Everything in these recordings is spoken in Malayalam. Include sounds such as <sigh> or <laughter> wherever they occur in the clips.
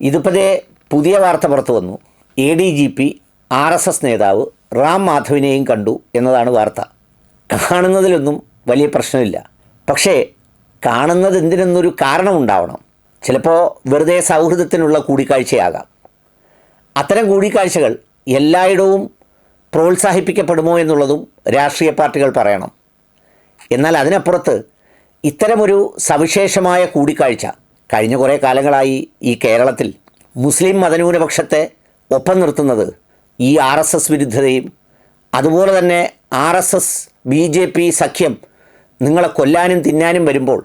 ഇതിപ്പോഴേ പുതിയ വാർത്ത പുറത്തു വന്നു. A D G P R S S നേതാവ് റാം മാധവിനെയും കണ്ടു എന്നതാണ് വാർത്ത. കാണുന്നതിലൊന്നും വലിയ പ്രശ്നമില്ല. പക്ഷേ കാണുന്നത് എന്തിനെന്നൊരു കാരണമുണ്ടാവണം. ചിലപ്പോൾ വെറുതെ സൗഹൃദത്തിനുള്ള കൂടിക്കാഴ്ചയാകാം. അത്തരം കൂടിക്കാഴ്ചകൾ എല്ലായിടവും പ്രോത്സാഹിപ്പിക്കപ്പെടുമോ എന്നുള്ളതും രാഷ്ട്രീയ പാർട്ടികൾ പറയണം. എന്നാൽ അതിനപ്പുറത്ത് ഇത്തരമൊരു സവിശേഷമായ കൂടിക്കാഴ്ച കഴിഞ്ഞ കുറേ കാലങ്ങളായി ഈ കേരളത്തിൽ മുസ്ലിം മതന്യൂനപക്ഷത്തെ ഒപ്പം നിർത്തുന്നത് ഈ ആർ എസ് എസ് വിരുദ്ധതയും അതുപോലെ തന്നെ R S S B J P സഖ്യം നിങ്ങളെ കൊല്ലാനും തിന്നാനും വരുമ്പോൾ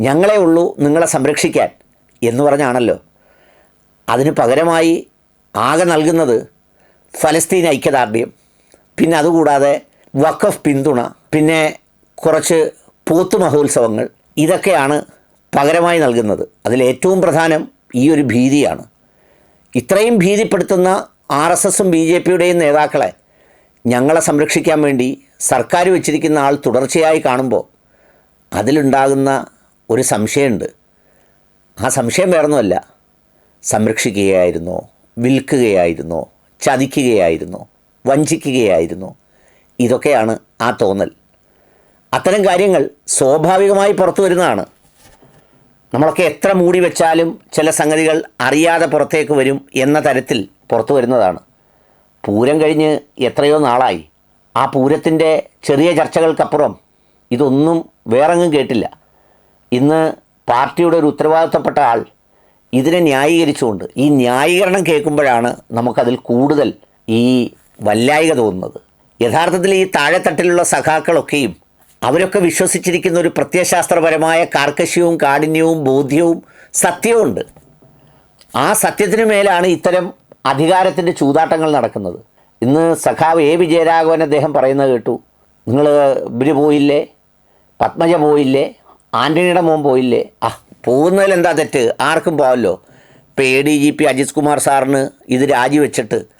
ഞങ്ങളെ ഉള്ളൂ നിങ്ങളെ സംരക്ഷിക്കാൻ എന്ന് പറഞ്ഞാണല്ലോ. അതിന് പകരമായി ആകെ നൽകുന്നത് ഫലസ്തീൻ ഐക്യദാർഢ്യം പിന്നെ അതുകൂടാതെ വഖഫ് പിന്തുണ പിന്നെ കുറച്ച് പോത്തു മഹോത്സവങ്ങൾ ഇതൊക്കെയാണ് പകരമായി നൽകുന്നത്. അതിലേറ്റവും പ്രധാനം ഈ ഒരു ഭീതിയാണ്. ഇത്രയും ഭീതിപ്പെടുത്തുന്ന ആർ എസ് എസും ബി ജെ പിയുടെയും നേതാക്കളെ ഞങ്ങളെ സംരക്ഷിക്കാൻ വേണ്ടി സർക്കാർ വെച്ചിരിക്കുന്ന ആൾ തുടർച്ചയായി കാണുമ്പോൾ അതിലുണ്ടാകുന്ന ഒരു സംശയമുണ്ട്. ആ സംശയം വേറൊന്നുമല്ല. സംരക്ഷിക്കുകയായിരുന്നോ? വിൽക്കുകയായിരുന്നോ? ചതിക്കുകയായിരുന്നോ? വഞ്ചിക്കുകയായിരുന്നോ? ഇതൊക്കെയാണ് ആ തോന്നൽ. അത്തരം കാര്യങ്ങൾ സ്വാഭാവികമായി പുറത്തു വരുന്നതാണ്. നമ്മളൊക്കെ എത്ര മൂടി വെച്ചാലും ചില സംഗതികൾ അറിയാതെ പുറത്തേക്ക് വരും എന്ന തരത്തിൽ പുറത്തു വരുന്നതാണ്. പൂരം കഴിഞ്ഞ് എത്രയോ നാളായി. ആ പൂരത്തിന്റെ ചെറിയ ചർച്ചകൾക്കപ്പുറം ഇതൊന്നും വേറെങ്ങും കേട്ടില്ല. ഇന്ന് പാർട്ടിയുടെ ഒരു ഉത്തരവാദിത്തപ്പെട്ട ആൾ ഇതിനെ ന്യായീകരിച്ചുകൊണ്ട് ഈ ന്യായീകരണം കേൾക്കുമ്പോഴാണ് നമുക്കതിൽ കൂടുതൽ ഈ വല്ലായിക തോന്നുന്നത്. യഥാർത്ഥത്തിൽ ഈ താഴെത്തട്ടിലുള്ള സഖാക്കളൊക്കെയും അവരൊക്കെ വിശ്വസിച്ചിരിക്കുന്ന ഒരു പ്രത്യയശാസ്ത്രപരമായ കാർക്കശ്യവും കാഠിന്യവും ബോധ്യവും സത്യവുമുണ്ട്. ആ സത്യത്തിന് മേലാണ് ഇത്തരം അധികാരത്തിന്റെ ചൂതാട്ടങ്ങൾ നടക്കുന്നത്. ഇന്ന് സഖാവ് എ. വിജയരാഘവൻ അദ്ദേഹം പറയുന്നത് കേട്ടു. നിങ്ങൾ ഇവർ പോയില്ലേ? പത്മജ പോയില്ലേ? ആന്റണിയുടെ മോൻ പോയില്ലേ? ആ പോകുന്നതിൽ എന്താ തെറ്റ്? ആർക്കും പോവല്ലോ. ഇപ്പോൾ A D G P Ajith Kumar സാറിന് ഇത് രാജിവെച്ചിട്ട്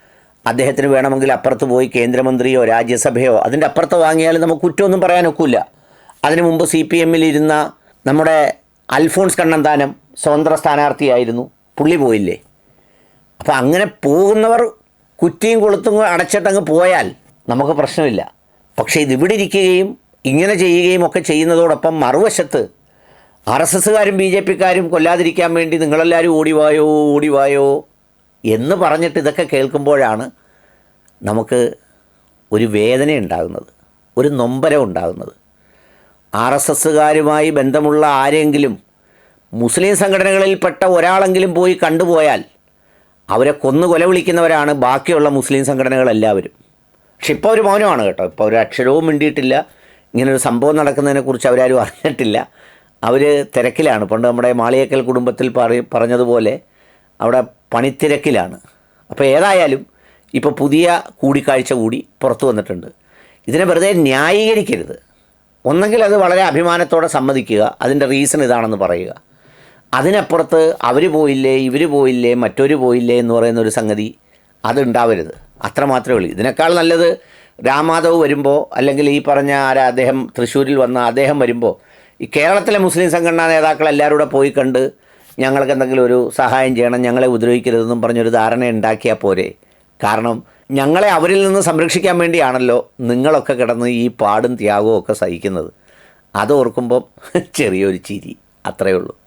അദ്ദേഹത്തിന് വേണമെങ്കിൽ അപ്പുറത്ത് പോയി കേന്ദ്രമന്ത്രിയോ രാജ്യസഭയോ അതിന്റെ അപ്പുറത്ത് വാങ്ങിയാൽ നമുക്ക് കുറ്റമൊന്നും പറയാനൊക്കില്ല അതിനു മുമ്പ് സി പി എമ്മിൽ ഇരുന്ന നമ്മുടെ അൽഫോൺസ് കണ്ണന്താനം സ്വതന്ത്ര സ്ഥാനാർത്ഥിയായിരുന്നു. പുള്ളി പോയില്ലേ? അപ്പോൾ അങ്ങനെ പോകുന്നവർ കുറ്റിയും കൊളുത്തും അടച്ചിട്ടങ്ങ് പോയാൽ നമുക്ക് പ്രശ്നമില്ല. പക്ഷേ ഇത് ഇവിടെ ഇരിക്കുകയും ഇങ്ങനെ ചെയ്യുകയും ഒക്കെ ചെയ്യുന്നതോടൊപ്പം മറുവശത്ത് ആർ എസ് എസ്സുകാരും ബി ജെ പിക്കാരും കൊല്ലാതിരിക്കാൻ വേണ്ടി നിങ്ങളെല്ലാവരും ഓടിവായോ ഓടിവായോ എന്ന് പറഞ്ഞിട്ട് ഇതൊക്കെ കേൾക്കുമ്പോഴാണ് നമുക്ക് ഒരു വേദന ഉണ്ടാകുന്നത് ഒരു നൊമ്പരം ഉണ്ടാകുന്നത്. ആർ എസ് എസ്സുകാരുമായി ബന്ധമുള്ള ആരെങ്കിലും മുസ്ലിം സംഘടനകളിൽപ്പെട്ട ഒരാളെങ്കിലും പോയി കണ്ടുപോയാൽ അവരെ കൊന്നു കൊല വിളിക്കുന്നവരാണ് ബാക്കിയുള്ള മുസ്ലിം സംഘടനകളെല്ലാവരും. പക്ഷെ ഇപ്പോൾ ഒരു മൗനമാണ് കേട്ടോ. ഇപ്പോൾ ഒരു അക്ഷരവും മിണ്ടിയിട്ടില്ല. ഇങ്ങനൊരു സംഭവം നടക്കുന്നതിനെക്കുറിച്ച് അവരാരും അറിഞ്ഞിട്ടില്ല. അവർ തിരക്കിലാണ്. പണ്ട് നമ്മുടെ മാളിയേക്കൽ കുടുംബത്തിൽ പറ പറഞ്ഞതുപോലെ അവിടെ പണിത്തിരക്കിലാണ്. അപ്പോൾ ഏതായാലും ഇപ്പോൾ പുതിയ കൂടിക്കാഴ്ച കൂടി പുറത്തു വന്നിട്ടുണ്ട്. ഇതിനെ വെറുതെ ന്യായീകരിക്കരുത്. ഒന്നെങ്കിൽ അത് വളരെ അഭിമാനത്തോടെ സമ്മതിക്കുക. അതിന്റെ റീസൺ ഇതാണെന്ന് പറയുക. അതിനപ്പുറത്ത് അവർ പോയില്ലേ ഇവർ പോയില്ലേ മറ്റൊരു പോയില്ലേ എന്ന് പറയുന്ന ഒരു സംഗതി അതുണ്ടാവരുത്. അത്ര മാത്രമേ ഉള്ളൂ. ഇതിനേക്കാൾ നല്ലത് രാമാധവ് വരുമ്പോൾ അല്ലെങ്കിൽ ഈ പറഞ്ഞ ആരാ അദ്ദേഹം തൃശ്ശൂരിൽ വന്ന അദ്ദേഹം വരുമ്പോൾ ഈ കേരളത്തിലെ മുസ്ലിം സംഘടനാ നേതാക്കൾ എല്ലാവരും കൂടെ പോയി കണ്ട് ഞങ്ങൾക്ക് എന്തെങ്കിലും ഒരു സഹായം ചെയ്യണം ഞങ്ങളെ ഉപദ്രവിക്കരുതെന്നും പറഞ്ഞൊരു ധാരണ ഉണ്ടാക്കിയാൽ പോരെ. കാരണം ഞങ്ങളെ അവരിൽ നിന്ന് സംരക്ഷിക്കാൻ വേണ്ടിയാണല്ലോ നിങ്ങളൊക്കെ കിടന്ന് ഈ പാടും ത്യാഗവും ഒക്കെ സഹിക്കുന്നത്. അത് ഓർക്കുമ്പം <laughs> ചെറിയൊരു ചിരി അത്രയേ ഉള്ളൂ.